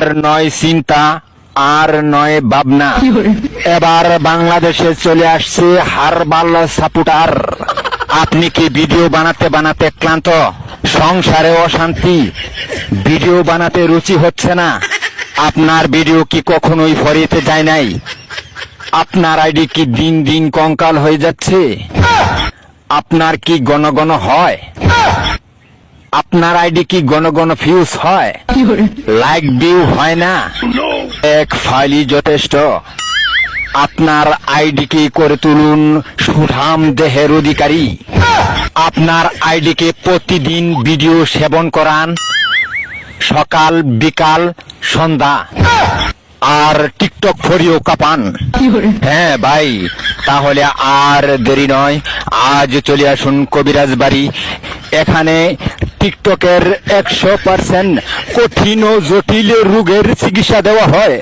আর নয় চিন্তা, আর নয় ভাবনা। এবার বাংলাদেশে চলে আসছে হারবাল সাপুটার। আপনি কি ভিডিও বানাতে বানাতে ক্লান্ত? সংসারে অশান্তি। ভিডিও বানাতে রুচি হচ্ছে না। আপনার ভিডিও কি কখনোই ফরিতে যায় নাই? আপনার আইডি কি দিন দিন কঙ্কাল হয়ে যাচ্ছে? আপনার কি গণ গণ হয়? আপনার আইডি কি গণ গণ ফিউজ হয়? লাইক ভিউ হয় না। এক ফাইলই যথেষ্ট। আপনার আইডিকে করে তুলুন সুঠাম দেহের অধিকারী। আপনার আইডিকে প্রতিদিন ভিডিও সেবন করান। সকাল বিকাল সন্ধ্যা। আর টিকটক ফরিও কাপান। হ্যাঁ ভাই তাহলে আর দেরি নয়। আজ চলে আসুন কবিরাজ বাড়ি। এখানে টিকটকের একশো পার্সেন্ট কঠিন ও জটিল রোগের চিকিৎসা দেওয়া হয়।